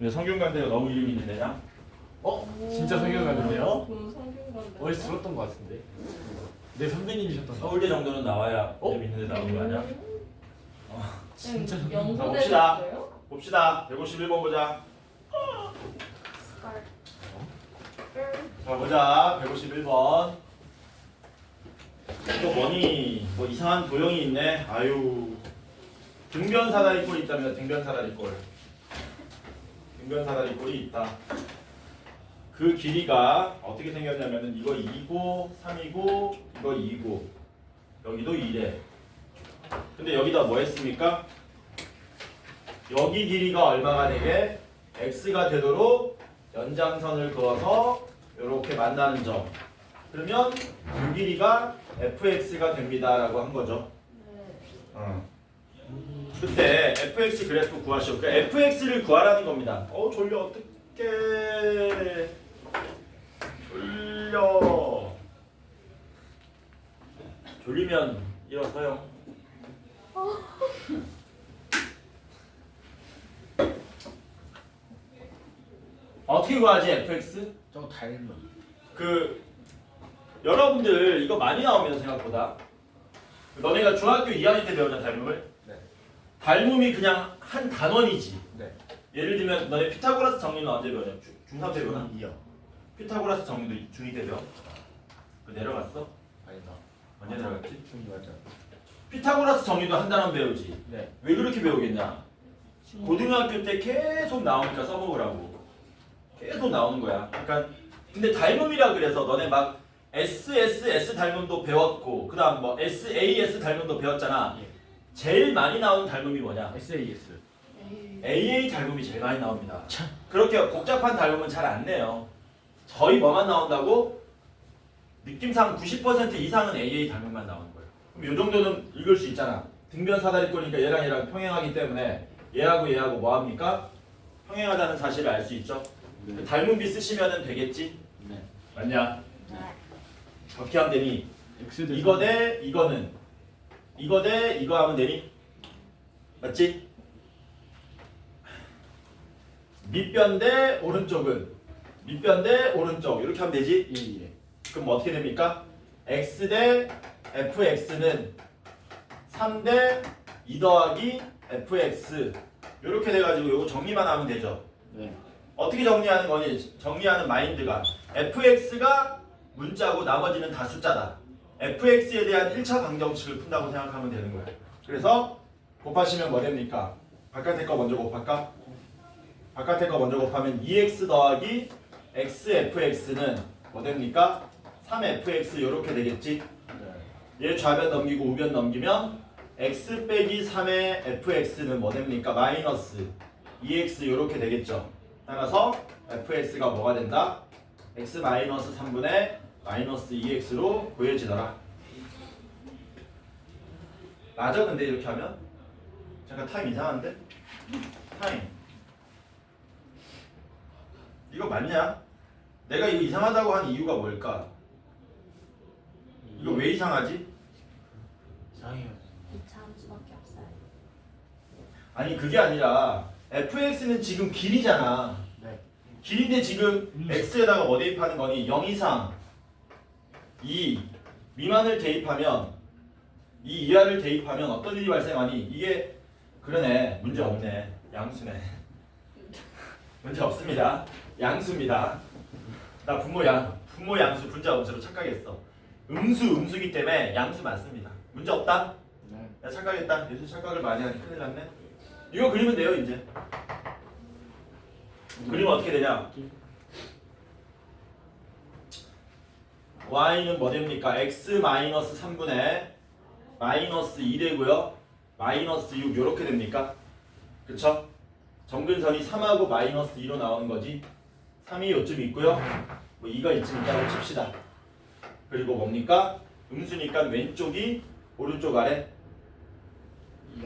왜 성균관대가 너무 이름이 있는 데냐? 어? 진짜 성균관대인데요? 그 성균관대. 어디서 들었던 것 같은데. 내 선배님이셨던 거. 서울대 정도는 나와야 어? 이름 있는 데 나오는 거 아니야? 진짜 응, 성균관대. 영도대 봅시다. 됐어요? 봅시다. 151번 보자. 자 보자. 151번. 또 뭐니? 뭐 이상한 도형이 있네. 아유. 등변 사다리 꼴이 있답니다. 등변 사다리 꼴. 등변 사다리 꼴이 있다. 그 길이가 어떻게 생겼냐면은 이거 2고 3이고 이거 2고 여기도 2래. 근데 여기다 뭐 했습니까? 여기 길이가 얼마가 되게 x가 되도록 연장선을 그어서 이렇게 만나는 점. 그러면 그 길이가 fx가 됩니다라고 한 거죠. 네. 어. 그때 fx 그래프 구하시오. 그 fx를 구하라는 겁니다. 어 졸려 어떡해. 졸려. 졸리면 일어서요. 어떻게 구하지 fx? 저거 닮은. 그 여러분들 이거 많이 나옵니다 생각보다. 너네가 중학교 2학년 때 배우잖아 닮음을. 네. 닮음이 그냥 한 단원이지. 네. 예를 들면 너네 피타고라스 정리는 언제 배우냐? 중- 중3 때 배우나? 이요. 피타고라스 정리도 중2 때 배워? 그 내려갔어? 아니다. 언제 내려갔지? 중이 맞아. 피타고라스 정리도 한 단원 배우지. 네. 왜 그렇게 배우겠냐? 고등학교 때 계속 나오니까 써먹으라고. 계속 나오는 거야. 약간 근데 닮음이라 그래서 너네 막 SSS 닮음도 배웠고 그다음 뭐 SAS 닮음도 배웠잖아. 예. 제일 많이 나오는 닮음이 뭐냐? SAS. AA 닮음이 제일 많이 나옵니다. 참. 그렇게 복잡한 닮음은 잘 안 내요. 거의 뭐만 나온다고? 느낌상 90% 이상은 AA 닮음만 나오는 거예요. 그럼 이 정도는 읽을 수 있잖아. 등변 사다리꼴이니까 얘랑 얘랑 평행하기 때문에 얘하고 얘하고 뭐 합니까? 평행하다는 사실을 알 수 있죠. 그 닮음비 쓰시면 되겠지? 네. 맞냐? 네. 어떻게 하면 되니? 이거 대 이거는 이거 대 이거 하면 되니? 맞지? 밑변 대 오른쪽은 밑변 대 오른쪽 이렇게 하면 되지? 예 예. 그럼 뭐 어떻게 됩니까? x 대 fx는 3 대 2 더하기 fx 이렇게 돼가지고 이거 정리만 하면 되죠. 네. 어떻게 정리하는 거니? 정리하는 마인드가 fx가 문자고 나머지는 다 숫자다. Fx에 대한 1차 방정식을 푼다고 생각하면 되는 거예요. 그래서 곱하시면 뭐 됩니까? 바깥에 거 먼저 곱할까? 바깥에 거 먼저 곱하면 2x 더하기 xfx는 뭐 됩니까? 3fx 이렇게 되겠지? 네. 얘 좌변 넘기고 우변 넘기면 x 빼기 3의 fx는 뭐 됩니까? 마이너스 2x 이렇게 되겠죠. 따라서 fx가 뭐가 된다? x 마이너스 3분의 마이너스 2x로 보여지더라. 맞아 근데 이렇게 하면? 잠깐 타임 이상한데? 타임 이거 맞냐? 내가 이거 이상하다고 한 이유가 뭘까? 이거 왜 이상하지? 이상해요. 이차 함수밖에 없어요. 아니 그게 아니라 fx는 지금 길이잖아. 네. 길인데 지금 음. x에다가 뭐 대입하는 거니? 0 이상 2 미만을 대입하면 이 이하를 대입하면 어떤 일이 발생하니? 이게 그러네 문제 없네 양수네 문제 없습니다 양수입니다 나 분모 양 분모 양수 분자 음수로 착각했어 음수 음수기 때문에 양수 맞습니다 문제 없다? 네. 야 착각했다. 예수 착각을 많이 하니 큰일 났네. 이거 그리면 돼요 이제. 그리면 어떻게 되냐? Y는 뭐 됩니까? x 마이너스 3분의 마이너스 2 되고요. 마이너스 6 이렇게 됩니까? 그쵸? 정근선이 3하고 마이너스 2로 나오는 거지. 3이 요쯤 있고요. 뭐 2가 이쯤 있다고 칩시다. 그리고 뭡니까? 음수니까 왼쪽이 오른쪽 아래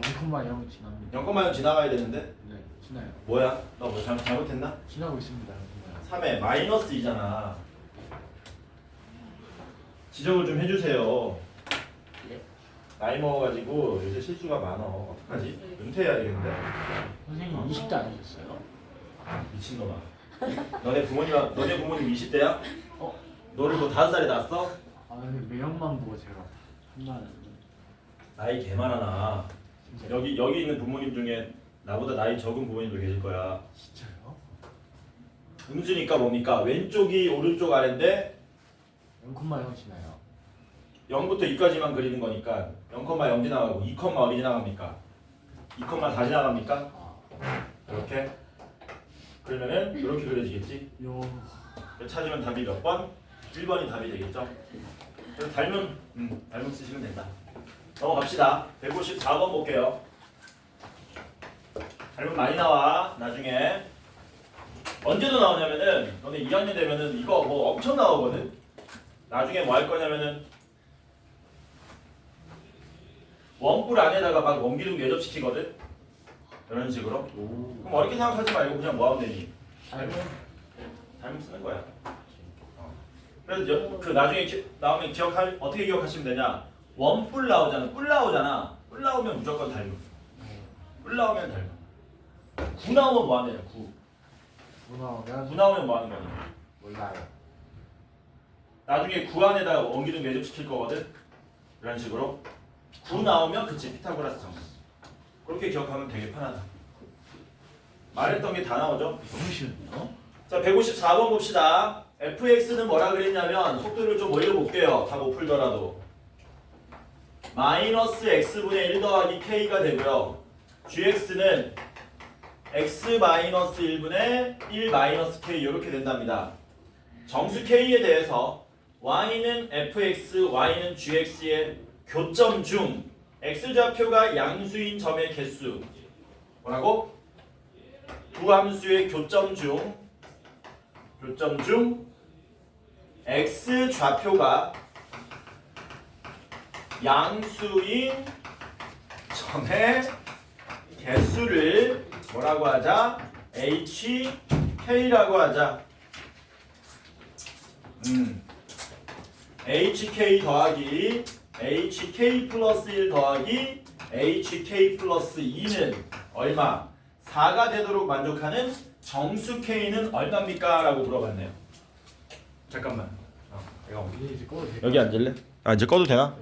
0,0 지납니다. 0,0 지나가야 되는데 네. 지나요. 뭐야? 너 뭐 잘못, 잘못했나? 지나고 있습니다. 0,0. 3에 마이너스 2잖아 지적을 좀 해주세요 예. 나이 먹어가지고 요새 실수가 많어 어떡하지? 은퇴해야 되겠는데 선생님 20대 아니셨어요? 미친놈아. 너네 부모님 너네 부모님 20대야? 어? 너를 뭐 다섯 살에 낳았어? 아 근데 매형만 보고 제가 판단을 나이 개 많아. 진짜 여기 여기 있는 부모님 중에 나보다 나이 적은 부모님도 계실 거야. 진짜요? 음수니까 뭡니까? 왼쪽이 오른쪽 아래인데 0콤마 0 지나요 0부터 2까지만 그리는 거니까 0,0 지나가고 2, 어디 지나갑니까? 2,4 지나갑니까? 아 이렇게 그러면은 이렇게 그려지겠지? 요... 찾으면 답이 몇 번? 1번이 답이 되겠죠? 그래서 닮음, 음, 닮음 쓰시면 된다. 넘어갑시다. 154번 볼게요. 닮음 많이 나와. 나중에 언제도 나오냐면은 너네 2학년 되면은 이거 뭐 엄청 나오거든. 나중에 뭐 할 거냐면은 원뿔 안에다가 막 원기둥 내접시키거든. 이런 식으로. 오 그럼 어렵게 생각하지 말고 그냥 뭐 하면 되니? 닮은 닮음 쓰는 거야. 그래서 여, 그 나중에 기, 나오면 기억할 어떻게 기억하시면 되냐? 원뿔 나오잖아. 뿔 나오잖아. 뿔 나오면 무조건 닮음. 뿔 나오면 닮음. 구 나오면 뭐 하냐? 구. 문화가 구 나오면 뭐 하는 거냐? 몰라요 나중에 구 안에다가 원기둥 매듭시킬 거거든. 이런 식으로. 구 나오면 그치 피타고라스 정리. 그렇게 기억하면 되게 편하다. 말했던 게 다 나오죠? 너무 쉬운데요? 자, 154번 봅시다. fx는 뭐라 그랬냐면 속도를 좀 올려볼게요. 다 못 풀더라도. 마이너스 x분의 1 더하기 k가 되고요. gx는 x 마이너스 1분의 1 마이너스 k 이렇게 된답니다. 정수 k에 대해서 y는 fx, y는 gx의 교점 중 x좌표가 양수인 점의 개수 뭐라고? 두 함수의 교점 중 교점 중 x 좌표가 양수인 점의 개수를 뭐라고 하자? hk라고 하자. 음. Hk 더하기 hk 플러스 1 더하기 hk 플러스 2는 얼마? 4가 되도록 만족하는 정수 k는 얼마입니까? 라고 물어봤네요. 잠깐만. 어, 내가 이제 이제 꺼도? 여기 앉을래? 아 이제 꺼도 되나? 네, 다